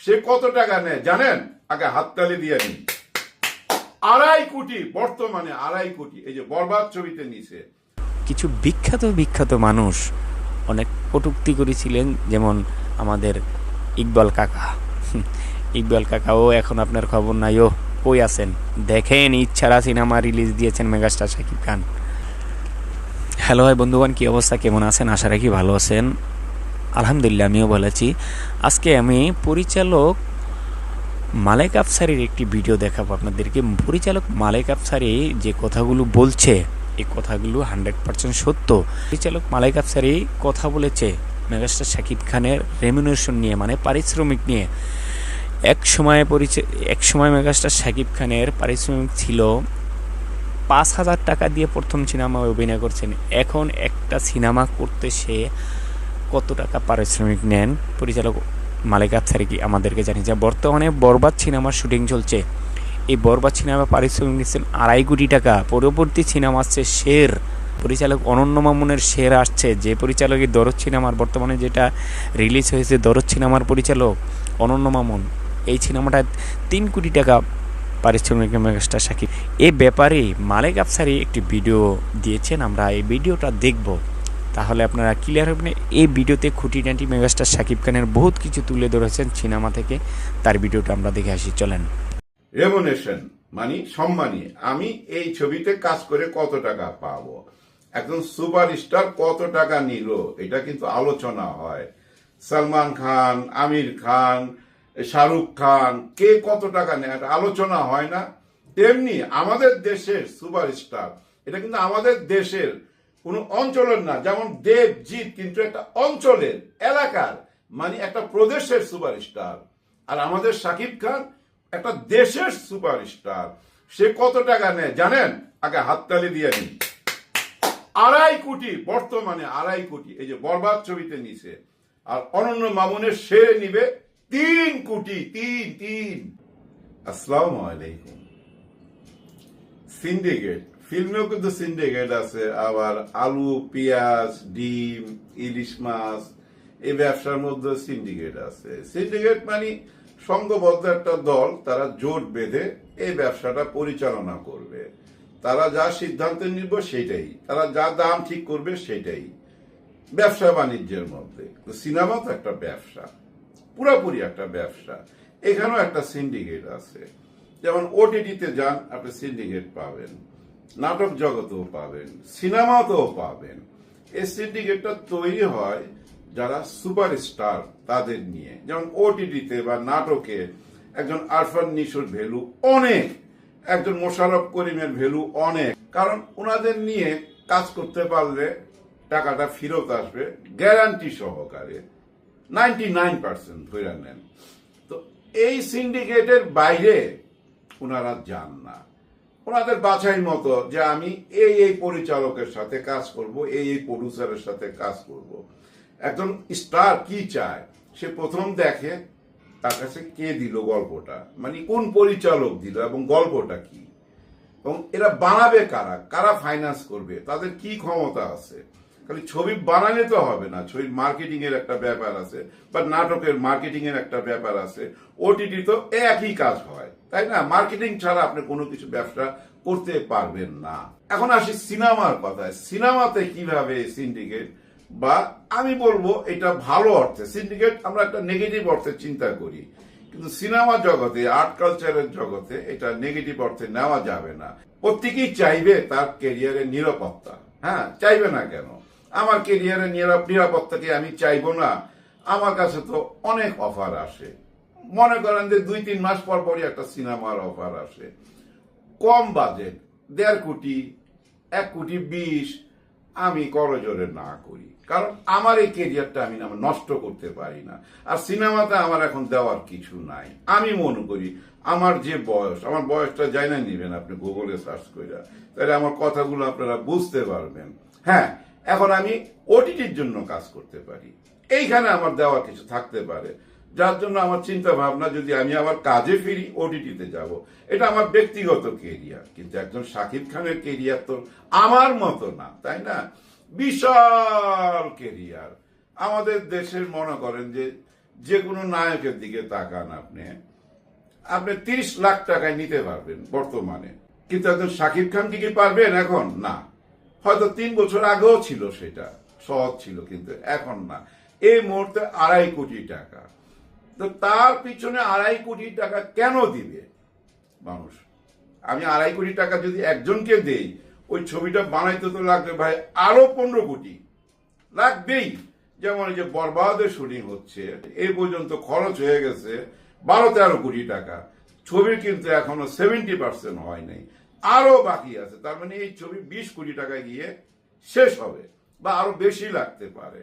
সে কত টাকা নেয় জানেন? আগে হাততালি দিয়ে নিন আড়াই কোটি, বর্তমানে আড়াই কোটি, এই যে বরবাদ ছবিতে নিছে। কিছু বিখ্যাত বিখ্যাত মানুষ অনেক কটূক্তি করেছিলেন, যেমন আমাদের ইকবাল কাকা। ইকবাল কাকাও এখন আপনার খবর নাই ও কই আছেন? দেখেন, ইচ্ছারা সিনেমা রিলিজ দিয়েছেন মেগাস্টার শাকিব খান। হ্যালো ভাই বন্ধুগণ, কী অবস্থা? কেমন আছেন? আশা রাখি ভালো আছেন। আলহামদুলিল্লাহ, আমিও ভালো আছি। আজকে আমি পরিচালক মালেক আফসারির একটি ভিডিও দেখাবো আপনাদেরকে। পরিচালক মালেক আফসারি যে কথাগুলো বলছে, এই কথাগুলো হান্ড্রেড পার্সেন্ট সত্য। পরিচালক মালেক আফসারি কথা বলেছে মেগাস্টার শাকিব খানের রেমিনেশন নিয়ে মানে পারিশ্রমিক নিয়ে। এক সময় পরিচয় এক সময় মেগাস্টার শাকিব খানের পারিশ্রমিক ছিল পাঁচ হাজার টাকা দিয়ে প্রথম সিনেমায় অভিনয় করছেন। এখন একটা সিনেমা করতে সে কত টাকা পারিশ্রমিক নেন? পরিচালক মালিক আফসারি কি আমাদেরকে জানিয়েছে বর্তমানে বরবাদ সিনেমার শুটিং চলছে। এই বরবাদ সিনেমা পারিশ্রমিক নিচ্ছেন আড়াই কোটি টাকা। পরবর্তী সিনেমা আসছে শের। পরিচালক অনন্য মামুনের শের আসছে। যে পরিচালকের দরদ সিনেমার, বর্তমানে যেটা রিলিজ হয়েছে দরদ সিনেমার পরিচালক অনন্য মামুন। এই সিনেমাটা তিন কোটি টাকা পারিশ্রমিক মেগাস্টার সাকিব এ ব্যাপারে মালেক আফসারি একটি ভিডিও দিয়েছেন। আমরা এই ভিডিওটা দেখব। তাহলে আপনারা ক্লিয়ার হবেন এই ভিডিওতে খুঁটিনাটি মেগাস্টার শাকিব খানের বহুত কিছু তুলে ধরেছেন সিনেমা থেকে। তার ভিডিওটা আমরা দেখে আসি, চলেন। রেমুনেশন মানে সম্মানী। আমি এই ছবিতে কাজ করে কত টাকা পাবো? একজন সুপারস্টার কত টাকা নিল? এটা কিন্তু আলোচনা হয়। সালমান খান, আমির খান, শাহরুখ খান, কে কত টাকা নেয়? আলোচনা হয় না। তেমনি আমাদের দেশের সুপারস্টার, এটা কিন্তু আমাদের দেশের কোন অঞ্চলের না, যেমন দেবজিৎ কিন্তু একটা অঞ্চলের, এলাকার মানে একটা প্রদেশের সুপারস্টার। আর আমাদের সাকিব খান একটা দেশের সুপারস্টার। সে কত টাকা নেয় জানেন? আগে হাততালি দিয়ে নিন আড়াই কোটি, বর্তমানে আড়াই কোটি, এই যে বরবাদ ছবিতে নিছে। আর অনন্য মামুনের সেরে নিবে তিন কোটি, তিন তিন। আসসালামু আলাইকুম। সিন্ডিকেট ফিল্মেও কিন্তু সিন্ডিকেট আছে আবার আলু পেঁয়াজ ডিম ইলিশ মাছ এই ব্যবসার মধ্যে সিন্ডিকেট আছে। সিন্ডিকেট মানে সংঘবদ্ধ একটা দল তারা জোট বেঁধে এই ব্যবসাটা পরিচালনা করবে। তারা যা সিদ্ধান্ত নিব সেটাই তারা যা দাম ঠিক করবে সেটাই ব্যবসা বাণিজ্যের মধ্যে। সিনেমা তো একটা ব্যবসা পুরোপুরি একটা ব্যবসা। এখানেও একটা সিন্ডিকেট আছে। যেমন ওটিটিতে যান আপনি সিন্ডিকেট পাবেন। নাটক জগতেও পাবেন, সিনেমাতেও পাবেন। এই সিন্ডিকেটটা তৈরি হয় যারা সুপারস্টার তাদের নিয়ে। যেমন ওটিটিতে বা নাটকে একজন আরফান নিশোর ভ্যালু অনেক, একজন মোশারফ করিমের ভ্যালু অনেক। কারণ ওনাদের নিয়ে কাজ করতে পারলে টাকাটা ফেরত আসবে গ্যারান্টি সহকারে নাইনটি নাইন পার্সেন্ট ধরে নেন। তো এই সিন্ডিকেটের বাইরে ওনারা যান না। ওনাদের বাছাই মতো যে আমি এই এই পরিচালকের সাথে কাজ করব, এই এই প্রডিউসারের সাথে কাজ করব। একজন স্টার কি চায়, সে প্রথম দেখে তার কাছে কে দিল গল্পটা মানে কোন পরিচালক দিল এবং গল্পটা কি। এবং এরা বানাবে কারা কারা ফাইন্যান্স করবে, তাদের কি ক্ষমতা আছে। খালি ছবি বানালে তো হবে না, ছবির মার্কেটিং এর একটা ব্যাপার আছে বা নাটকের মার্কেটিং এর একটা ব্যাপার আছে, ওটিটি তো একই কাজ হয়। তাই না? মার্কেটিং ছাড়া আপনি কোনো কিছু ব্যবসা করতে পারবেন না। এখন আসি সিনেমার কথায়। সিনেমাতে কীভাবে সিন্ডিকেট বা আমি বলব এটা ভালো অর্থে। সিন্ডিকেট আমরা একটা নেগেটিভ অর্থে চিন্তা করি। কিন্তু সিনেমা জগতে আর্ট কালচারের জগতে এটা নেগেটিভ অর্থে নেওয়া যাবে না। প্রত্যেকেই চাইবে তার কেরিয়ারের নিরাপত্তা। হ্যাঁ চাইবে না কেন? আমার কেরিয়ারের নিরাপত্তাকে আমি চাইব না। আমার কাছে তো অনেক অফার আসে। মনে করেন যে দুই, তিন মাস পর পরই একটা সিনেমার অফার আসে। কম বাজেট, দেড় কোটি, এক কোটি বিশ, আমি করজোরে না করি। কারণ আমার এই কেরিয়ারটা আমি না নষ্ট করতে পারি না। আর সিনেমাতে আমার এখন দেওয়ার কিছু নাই। আমি মনে করি, আমার যে বয়স, আমার বয়সটা যাই না নিবেন আপনি গুগলে সার্চ করে তাহলে আমার কথাগুলো আপনারা বুঝতে পারবেন। হ্যাঁ এখন আমি ওটিটির জন্য কাজ করতে পারি। এইখানে আমার দেওয়ার কিছু থাকতে পারে। যার জন্য আমার চিন্তা ভাবনা, যদি আমি আমার কাজে ফিরি ওটিটিতে যাব। এটা আমার ব্যক্তিগত কেরিয়ার কিন্তু একজন শাকিব খানের কেরিয়ার তো আমার মতো না, তাই না? বিশাল কেরিয়ার আমাদের দেশের, মনে করেন যে যে কোনো নায়কের দিকে তাকান আপনি আপনি তিরিশ লাখ টাকায় নিতে পারবেন বর্তমানে। কিন্তু একজন শাকিব খান কি কি পারবেন এখন? না। হয়তো তিন বছর আগেও ছিল সেটা, সহজ ছিল, কিন্তু এখন না। এই মুহূর্তে আড়াই কোটি টাকা। তো তার পিছনে আড়াই কোটি টাকা কেন দিবে? মানুষ। আমি আড়াই কোটি টাকা যদি একজনকে দেই, ওই ছবিটা বানাইতে তো লাগবে ভাই আরও পনেরো কোটি। লাগবেই। যেমন এই যে বরবাদের শুটিং হচ্ছে এই পর্যন্ত খরচ হয়ে গেছে বারো তেরো কোটি টাকা। ছবির কিন্তু এখনও সেভেন্টি পার্সেন্ট হয় নাই। আরও বাকি আছে। তার মানে এই ছবি বিশ কোটি টাকা গিয়ে শেষ হবে বা আরও বেশি লাগতে পারে।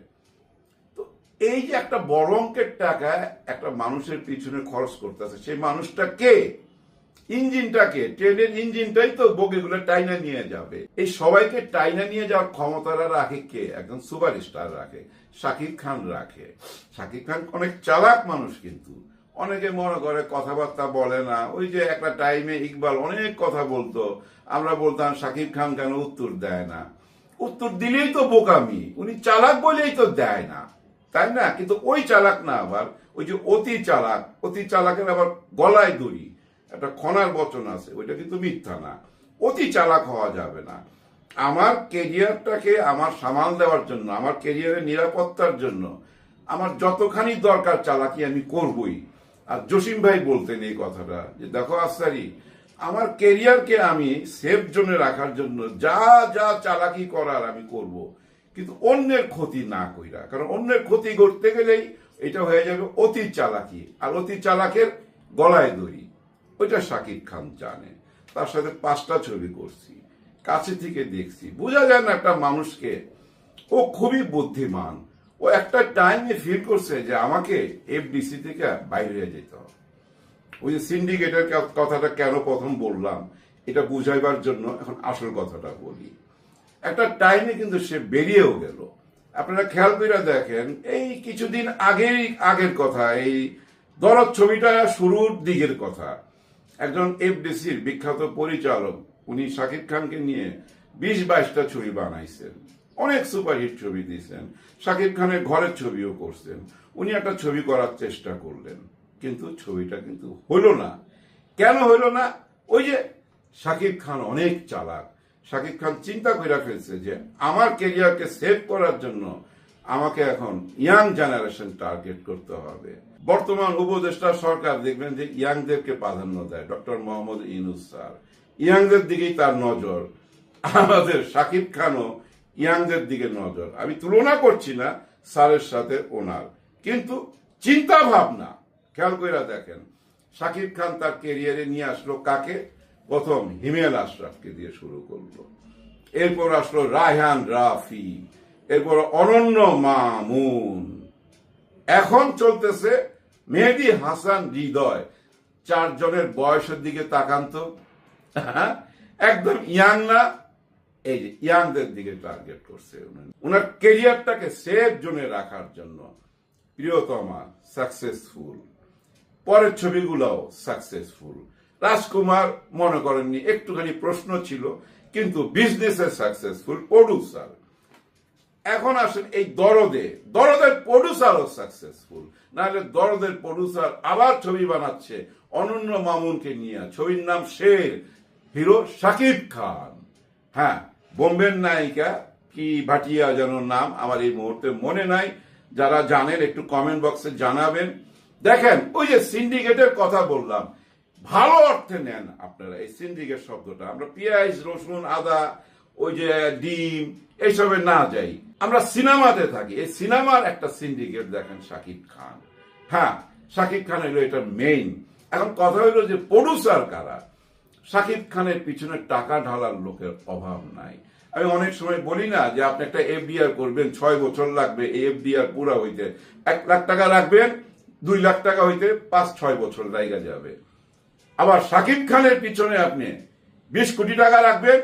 এই যে একটা বড় অঙ্কের টাকা একটা মানুষের পিছনে খরচ করতেছে, সেই মানুষটা কে? ইঞ্জিনটাকে ট্রেনের ইঞ্জিনটাই তো বগিগুলো টাইনা নিয়ে যাবে। এই সবাইকে টাইনা নিয়ে যাওয়ার ক্ষমতাটা রাখে কে? একজন সুপারস্টার রাখে, শাকিব খান রাখে। শাকিব খান অনেক চালাক মানুষ কিন্তু। অনেকে মনে করে কথাবার্তা বলে না। ওই যে একটা টাইমে ইকবাল অনেক কথা বলতো। আমরা বলতাম, শাকিব খান কেন উত্তর দেয় না? উত্তর দিলেই তো বোকামি। উনি চালাক বলেই তো দেয় না। তাই না? কিন্তু ওই চালাক না আবার, ওই যে অতি চালাক, অতি চালাকের আবার গলায় দড়ি, একটা খনার বচন আছে, ওইটা কিন্তু মিথ্যা না। অতি চালাক হওয়া যাবে না। আমার কেরিয়ারটাকে আমার সামাল দেওয়ার জন্য, আমার কেরিয়ারের নিরাপত্তার জন্য, আমার যতখানি দরকার চালাকি আমি করবই। আর জসিম ভাই বলতেন এই কথাটা, যে দেখো আসারি আমার কেরিয়ারকে আমি সেফ জোনে রাখার জন্য যা যা চালাকি করার আমি করব কিন্তু অন্যের ক্ষতি না কইরা, কারণ অন্যের ক্ষতি করতে গেলেই এটা হয়ে যাবে অতি চালাকি। আর অতি চালাকের গলায় দড়ি। ওইটা শাকিব খান জানে। তার সাথে পাঁচটা ছবি করছি। কাছে থেকে দেখছি। বোঝা যায় না একটা মানুষকে। ও খুবই বুদ্ধিমান। ও একটা টাইমে ফিল করছে যে আমাকে এফডিসি থেকে বাইরে যেতে হবে। ওই যে সিন্ডিকেটের কথাটা কেন প্রথম বললাম, এটা বুঝাইবার জন্য এখন আসল কথাটা বলি। একটা টাইমে কিন্তু সে বেরিয়েও গেল। আপনারা খেয়াল করে দেখেন, এই কিছুদিন আগেই আগের কথা, এই দরদ ছবিটা শুরুর দিকের কথা। একজন এফডিসির বিখ্যাত পরিচালক, উনি শাকিব খানকে নিয়ে বিশ বাইশটা ছবি বানাইছেন। অনেক সুপারহিট ছবি দিয়েছেন। শাকিব খানের ঘরের ছবিও করছেন। উনি একটা ছবি করার চেষ্টা করলেন, কিন্তু ছবিটা কিন্তু হলো না। কেন হলো না? ওই যে শাকিব খান অনেক চালাক শাকিব খান চিন্তা করে ফেলছে যে আমার কেরিয়ারকে সেভ করার জন্য আমাকে এখন ইয়াং জেনারেশন টার্গেট করতে হবে। বর্তমান উপদেষ্টা সরকার দেখবেন যে ইয়াংদেরকে প্রাধান্য দেয় ডক্টর মোহাম্মদ ইনুস স্যার। ইয়াংদের দিকেই তার নজর। আমাদের শাকিব খানও ইয়াংদের দিকে নজর। আমি তুলনা করছি না স্যারের সাথে ওনার। কিন্তু চিন্তা ভাবনা খেয়াল করে দেখেন, শাকিব খান তার কেরিয়ারে নিয়ে আসলো কাকে? প্রথম হিমেল আশরাফকে দিয়ে শুরু করল। এরপর আসলো রায়হান রাফি, এরপর অনন্য মামুন। এখন চলতেছে মেহেদি হাসান হৃদয়। চারজনের বয়সের দিকে তাকান তো। হ্যাঁ? একদম ইয়াং না এই যে ইয়াংদের দিকে টার্গেট করছে। ওনার কেরিয়ারটাকে সেফ জোনে রাখার জন্য প্রিয়তমা সাকসেসফুল পরের ছবিগুলোও সাকসেসফুল রাজকুমার মনে করেননি, একটুখানি প্রশ্ন ছিল, কিন্তু বিজনেসে সাকসেসফুল প্রডিউসার এখন আসেন এই দরদে, দরদের প্রডিউসারও সাকসেসফুল নাহলে দরদের প্রডিউসার আবার ছবি বানাচ্ছে অনন্য মামুনকে নিয়ে। ছবির নাম শের হিরো শাকিব খান। হ্যাঁ বোম্বের নায়িকা কি ভাটিয়া যেন নাম আমার এই মুহূর্তে মনে নাই। যারা জানেন একটু কমেন্ট বক্সে জানাবেন। দেখেন, ওই যে সিন্ডিকেটের কথা বললাম ভালো অর্থে নেন আপনারা। এই সিন্ডিকেট শব্দটা। আমরা পেঁয়াজ, রসুন, আদা, ওই যে ডিম, এইসবে না যাই। আমরা সিনেমাতে থাকি। এই সিনেমার একটা সিন্ডিকেট দেখেন শাকিব খান। হ্যাঁ শাকিব খান হলো এটা মেইন এখন কথা হলো যে প্রডিউসার কারা? শাকিব খানের পিছনে টাকা ঢালার লোকের অভাব নাই। আমি অনেক সময় বলি না যে আপনি একটা এফডিআর করবেন, ছয় বছর লাগবে এই এফডিআর পুরা হইতে। এক লাখ টাকা রাখবেন, দুই লাখ টাকা হইতে পাঁচ, ছয় বছর জায়গা যাবে। আবার শাকিব খানের পিছনে আপনি বিশ কোটি টাকা রাখবেন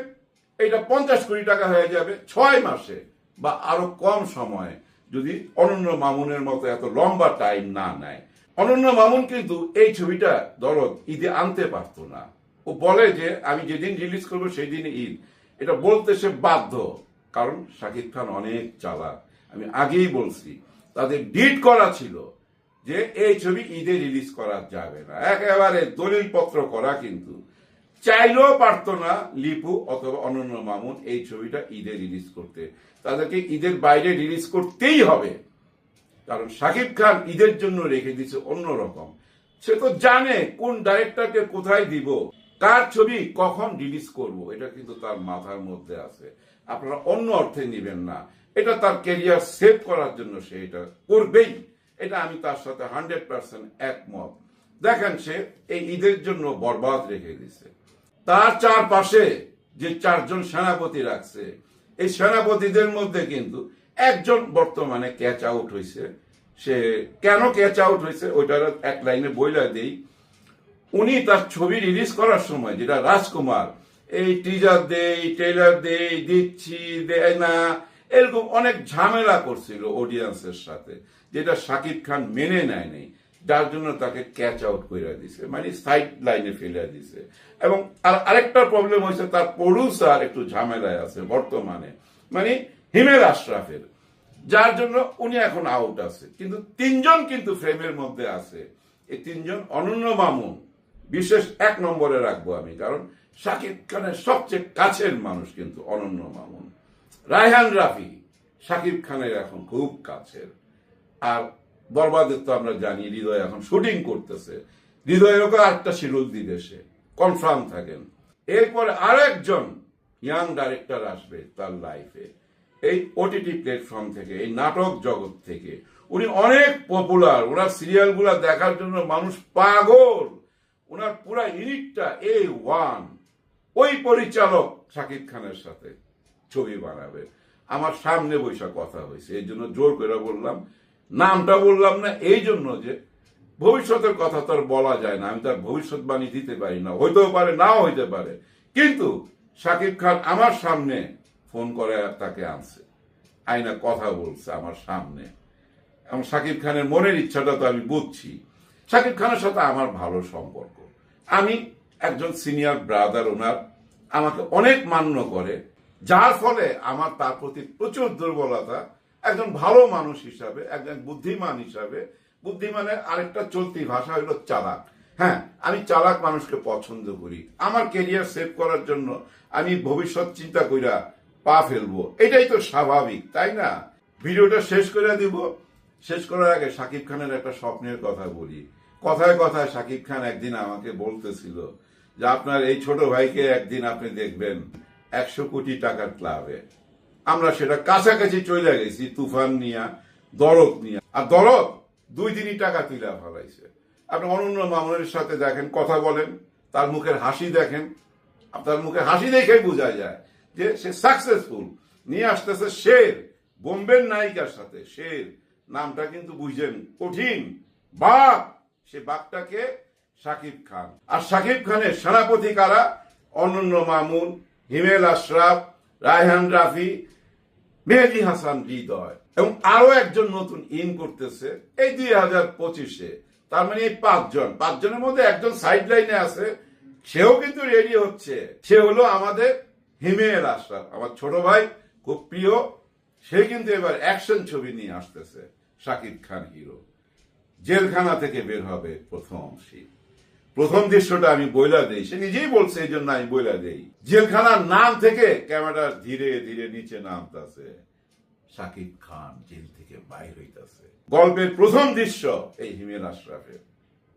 এটা পঞ্চাশ কোটি টাকা হয়ে যাবে ছয় মাসে বা আরও কম সময়ে। যদি অনন্য মামুনের মতো এত লম্বা টাইম না নেয়। অনন্য মামুন কিন্তু এই ছবিটা দরদ ঈদে আনতে পারতো না। ও বলে যে, আমি যেদিন রিলিজ করব সেই দিন ঈদ। এটা বলতে সে বাধ্য, কারণ শাকিব খান অনেক চালাক। আমি আগেই বলছি, তাদের ডিট করা ছিল। যে এই ছবি ঈদে রিলিজ করা যাবে না। একেবারে দলিল পত্র করা কিন্তু। চাইলেও পারতো না লিপু অথবা অনন্য মামুন এই ছবিটা ঈদে রিলিজ করতে। তাদেরকে ঈদের বাইরে রিলিজ করতেই হবে। কারণ শাকিব খান ঈদের জন্য রেখে দিয়েছে অন্যরকম। সে তো জানে কোন ডাইরেক্টরকে কোথায় দিব, কার ছবি কখন রিলিজ করব, এটা কিন্তু তার মাথার মধ্যে আছে। আপনারা অন্য অর্থে নেবেন না। এটা তার কেরিয়ার সেভ করার জন্য সে এটা করবেই। এটা আমি তার সাথে হান্ড্রেড পার্সেন্ট একমত। দেখেন সে এই ঈদের জন্য বরবাদ রেখে দিছে। তার চারপাশে যে চারজন সেনাপতি রাখছে, এই সেনাপতিদের মধ্যে কিন্তু একজন বর্তমানে ক্যাচ আউট হয়েছে সে কেন ক্যাচ আউট হয়েছে ওইটার এক লাইনে বইলা দেই। উনি তার ছবি রিলিজ করার সময় যেটা রাজকুমার, এই টিজার দেই ট্রেলার দেই, দিচ্ছি, দেয় না, এরকম অনেক ঝামেলা করছিল অডিয়েন্সের সাথে। যেটা শাকিব খান মেনে নেয় নাই, যার জন্য তাকে ক্যাচ আউট করে দিছে মানে সাইড লাইনে ফেলে দিছে। এবং আর আরেকটা প্রবলেম হয়েছে তার প্রডিউসার একটু ঝামেলায় আছে বর্তমানে মানে হিমেল আশরাফের, যার জন্য উনি এখন আউট আছে। কিন্তু তিনজন কিন্তু ফ্রেমের মধ্যে আছে। এই তিনজন অনন্য মামুন, বিশেষ এক নম্বরে রাখব আমি, কারণ শাকিব খানের সবচেয়ে কাছের মানুষ কিন্তু অনন্য মামুন। রায়হান রাফি শাকিব খানের এখন খুব কাছের। আর বরবাদের তো আমরা জানি, হৃদয় এখন শুটিং করতেছে। হৃদয়ের ওকে আরেকটা শিরুল বিদেশে কনফার্ম থাকেন। এরপরে আরেকজন ইয়াং ডাইরেক্টর আসবে তার লাইফে এই ওটিটি প্ল্যাটফর্ম থেকে, এই নাটক জগৎ থেকে। উনি অনেক পপুলার ওনার সিরিয়ালগুলো দেখার জন্য মানুষ পাগল। ওনার পুরা ইউনিটটা এ ওয়ান ওই পরিচালক শাকিব খানের সাথে ছবি বানাবে। আমার সামনে বৈশা কথা হয়েছে, এই জন্য জোর করে বললাম নামটা বললাম না, এই জন্য যে ভবিষ্যতের কথা তো আর বলা যায় না, আমি তার ভবিষ্যৎবাণী দিতে পারি না, হইতেও পারে, নাও হইতে পারে। কিন্তু শাকিব খান আমার সামনে ফোন করে তাকে আনছে। আইনা কথা বলছে আমার সামনে। এবং শাকিব খানের মনের ইচ্ছাটা তো আমি বুঝছি। শাকিব খানের সাথে আমার ভালো সম্পর্ক। আমি একজন সিনিয়র ব্রাদার ওনার, আমাকে অনেক মান্য করে, যার ফলে আমার তার প্রতি প্রচুর দুর্বলতা একজন ভালো মানুষ হিসাবে, একজন বুদ্ধিমান হিসাবে, বুদ্ধিমানের আরেকটা চলতি ভাষা হলো চালাক। হ্যাঁ আমি চালাক মানুষকে পছন্দ করি। আমার কেরিয়ার সেভ করার জন্য আমি ভবিষ্যৎ চিন্তা কইরা পা ফেলব। এটাই তো স্বাভাবিক, তাই না? ভিডিওটা শেষ করে দিব। শেষ করার আগে শাকিব খানের একটা স্বপ্নের কথা বলি। কথায় কথায় শাকিব খান একদিন আমাকে বলতেছিল যে, আপনার এই ছোট ভাইকে একদিন আপনি দেখবেন একশো কোটি টাকার ক্লাবে। আমরা সেটা কাছাকাছি চলে গেছি, তুফান নিয়া, দরদ নিয়া। আর দরদ দুই দিনই টাকা তুলে ফেলাইছে। আপনি অনন্য মামুনের সাথে দেখেন, কথা বলেন, তার মুখের হাসি দেখেন। আপনার মুখে হাসি দেখে বোঝা যায় যে সে সাকসেসফুল নিয়ে আসতেছে শের, বোম্বের নায়িকার সাথে, শের। নামটা কিন্তু বুঝছেন কঠিন। বাঘ, সে বাঘটাকে শাকিব খান। আর শাকিব খানের সেনাপতি কারা? অনন্য মামুন, হিমেল আশরাফ, রায়হান রাফি মেহেদি হাসান হৃদয় এবং আরও একজন নতুন ইন করতেছে এই দুই হাজার পঁচিশে। তার মানে পাঁচজন। পাঁচজনের মধ্যে একজন সাইড লাইনে আছে। সেও কিন্তু রেডি হচ্ছে। সে হলো আমাদের হিমেল আশরাফ। আমার ছোট ভাই, খুব প্রিয়। সে কিন্তু এবার অ্যাকশন ছবি নিয়ে আসতেছে। শাকিব খান হিরো জেলখানা থেকে বের হবে প্রথম শীত প্রথম দৃশ্যটা আমি বইলা দেই। সে নিজেই বলছে এই জন্য আমি বইলা দেই। জেলখানার নাম থেকে ক্যামেরা ধীরে ধীরে নিচে নামতাছে। শাকিব খান জেল থেকে বাইর হইতাছে। গল্পের প্রথম দৃশ্য এই হিমেল আশরাফের।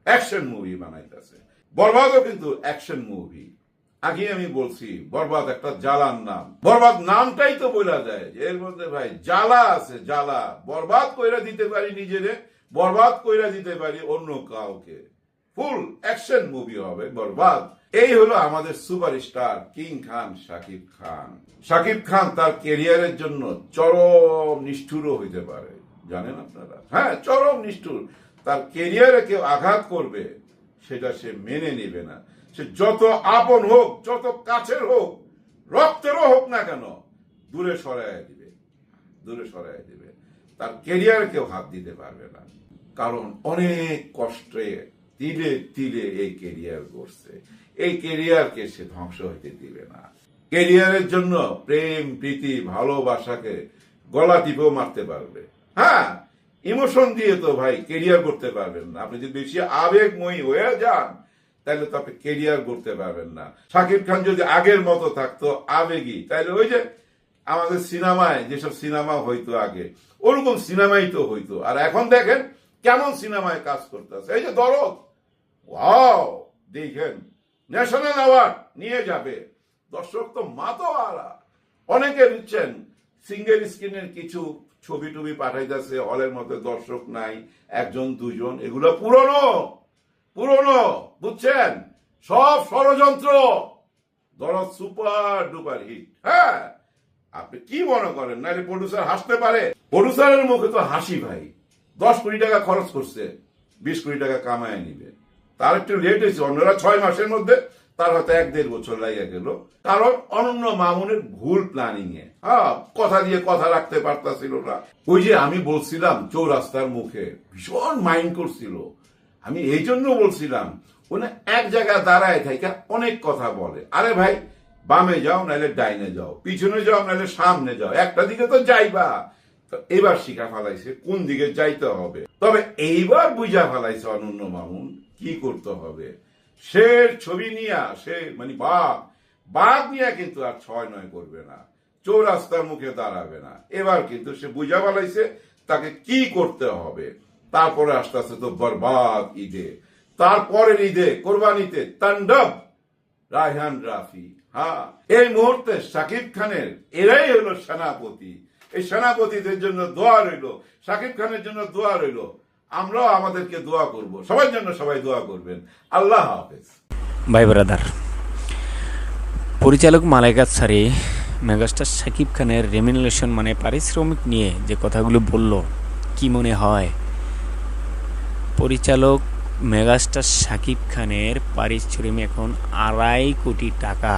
অ্যাকশন মুভি বানাইতেছে। বরবাদও কিন্তু অ্যাকশন মুভি। আগে আমি বলছি, বরবাদ একটা জ্বালার নাম। বরবাদ নামটাই তো বলা যায়। এর মধ্যে ভাই, জ্বালা আছে, জ্বালা। বরবাদ কইরা দিতে পারি নিজেরে, বরবাদ কইরা দিতে পারি অন্য কাউকে। ফুল অ্যাকশন মুভি হবে, বরবাদ। এই হলো আমাদের সুপারস্টার কিং খান শাকিব খান। শাকিব খান তার কেরিয়ারের জন্য চরম নিষ্ঠুরও হইতে পারে। জানেন আপনারা? হ্যাঁ চরম নিষ্ঠুর। তার কেরিয়ারে কেউ আঘাত করবে, সেটা সে মেনে নেবে না। সে যত আপন হোক, যত কাছের হোক, রক্তেরও হোক না কেন, দূরে সরাই দিবে। দূরে সরাই দিবে। তার কেরিয়ারে কেউ হাত দিতে পারবে না। কারণ অনেক কষ্টে তিলে তিলে এই কেরিয়ার করছে এই কেরিয়ারকে সে ধ্বংস হইতে দিবে না। কেরিয়ারের জন্য প্রেম, প্রীতি, ভালোবাসাকে গলা টিপেও মারতে পারবে। হ্যাঁ ইমোশন দিয়ে তো ভাই কেরিয়ার করতে পারবেন না। আপনি যদি বেশি আবেগময়ী হয়ে যান, তাহলে তো আপনি কেরিয়ার করতে পারবেন না। শাকিব খান যদি আগের মতো থাকতো, আবেগী, তাহলে ওই যে আমাদের সিনেমায়, যেসব সিনেমা হইতো আগে, ওরকম সিনেমাই তো হইতো। আর এখন দেখেন কেমন সিনেমায় কাজ করতেছে। এই যে দরদ ওয়াও দেখেন ন্যাশনাল অ্যাওয়ার্ড নিয়ে যাবে। দর্শক তো মাতোয়ারা। অনেকে বুঝছেন সিঙ্গেল স্ক্রিনের কিছু ছবি টবি পাঠাইতেছে হলের মধ্যে দর্শক নাই, একজন, দুজন, এগুলো পুরনো পুরনো, বুঝছেন? সব ষড়যন্ত্র। দরদ সুপার ডুপার হিট হ্যাঁ? আপনি কি মনে করেন? নাহলে প্রডিউসার হাসতে পারে। প্রডিউসারের মুখে তো হাসি ভাই। দশ কোটি টাকা খরচ করছে, বিশ কোটি টাকা কামায় নিবে। তার একটু লেট হয়েছে। অন্যরা ছয় মাসের মধ্যে তার হয়তো এক দেড় বছর লাগে গেল। কারণ অনন্য মামুনের ভুল প্ল্যানিং এ। হ্যাঁ কথা দিয়ে কথা রাখতে পারতাছিল না। ওই যে আমি বলছিলাম, চৌরাস্তার মুখে ভীষণ মাইন্ড করছিল। আমি এই জন্য বলছিলাম উনি এক জায়গায় দাঁড়ায় থেকে অনেক কথা বলে। আরে ভাই, বামে যাও নাহলে ডাইনে যাও, পিছনে যাও নাহলে সামনে যাও, একটা দিকে তো যাইবা। তো এবার শিখা ফেলাইছে, কোন দিকে যাইতে হবে? তবে এইবার বুঝা ফেলাইছে অনন্য মামুন কি করতে হবে? সে ছবি নিয়া, সে মানে বাঘ বাঘ নিয়ে কিন্তু আর ছয় নয় করবে না। চৌরাস্তার মুখে দাঁড়াবে না। এবার কিন্তু সে বুঝা ফেলাইছে তাকে কি করতে হবে। তারপরে আস্তে আস্তে তো বরবাদ ঈদে। তারপরের ঈদে কোরবানিতে তাণ্ডব, রায়হান রাফি। হ্যাঁ এই মুহূর্তে শাকিব খানের, এরাই হলো সেনাপতি। এই সেনাপতিদের জন্য দোয়া রইল, শাকিব খানের জন্য দোয়া রইল। আমরাও আমাদেরকে দোয়া করব। সবার জন্য সবাই দোয়া করবেন। আল্লাহ হাফেজ। ভাই ব্রাদার, পরিচালক মালাইকাত সারি, মেগাস্টার শাকিব খানের রেমিনেশন মানে পারিশ্রমিক নিয়ে যে কথাগুলো বলল, কি মনে হয়? পরিচালক মেগাস্টার শাকিব খানের পারিশ্রমিক এখন আড়াই কোটি টাকা।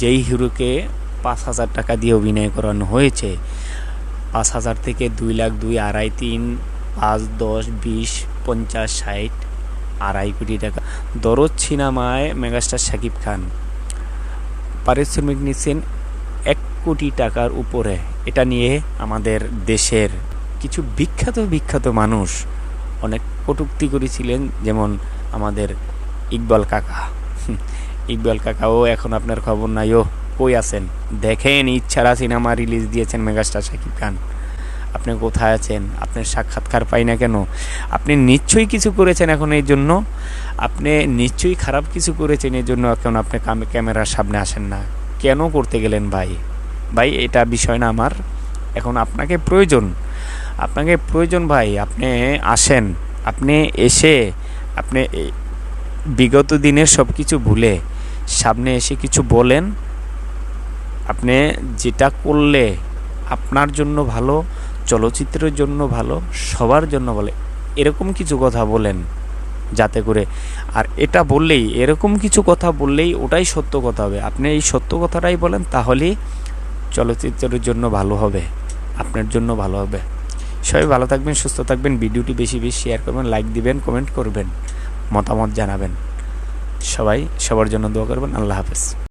যেই হিরোকে পাঁচ হাজার টাকা দিয়ে অভিনয় করানো হয়েছে, পাঁচ হাজার থেকে দুই লাখ দুই আড়াই তিন পাঁচ, দশ, বিশ, পঞ্চাশ, ষাট, আড়াই কোটি টাকা। দরদ সিনেমায় মেগাস্টার শাকিব খান। পারিশ্রমিক নিচ্ছেন এক কোটি টাকার উপরে। এটা নিয়ে আমাদের দেশের কিছু বিখ্যাত বিখ্যাত মানুষ অনেক কটূক্তি করেছিলেন, যেমন আমাদের ইকবাল কাকা। ইকবাল কাকাও এখন আপনার খবর নাই ও কই আছেন? দেখেন, ইচ্ছারা সিনেমা রিলিজ দিয়েছেন মেগাস্টার শাকিব খান। আপনি কোথায় আছেন? আপনার সাক্ষাৎকার পাই না কেন? আপনি নিশ্চয়ই কিছু করেছেন এখন এই জন্য? আপনি নিশ্চয়ই খারাপ কিছু করেছেন এই জন্য এখন আপনি ক্যামেরার সামনে আসেন না। কেন করতে গেলেন ভাই? ভাই, এটা বিষয় না আমার। এখন আপনাকে প্রয়োজন। আপনাকে প্রয়োজন ভাই, আপনি আসেন। আপনি এসে, আপনি বিগত দিনের সব কিছু ভুলে, সামনে এসে কিছু বলেন। আপনি যেটা করলে আপনার জন্য ভালো চলচ্চিত্রের জন্য ভালো, সবার জন্য বলে। এরকম কিছু কথা বলেন যাতে করে, আর এটা বললেই, এরকম কিছু কথা বললেই ওটাই সত্য কথা হবে। আপনি এই সত্য কথাটাই বলেন, তাহলেই চলচ্চিত্রের জন্য ভালো হবে, আপনার জন্য ভালো হবে। সবাই ভালো থাকবেন, সুস্থ থাকবেন, ভিডিওটি বেশি বেশি শেয়ার করবেন, লাইক দিবেন, কমেন্ট করবেন, মতামত জানাবেন। সবাই সবার জন্য দোয়া করবেন, আল্লাহ হাফেজ।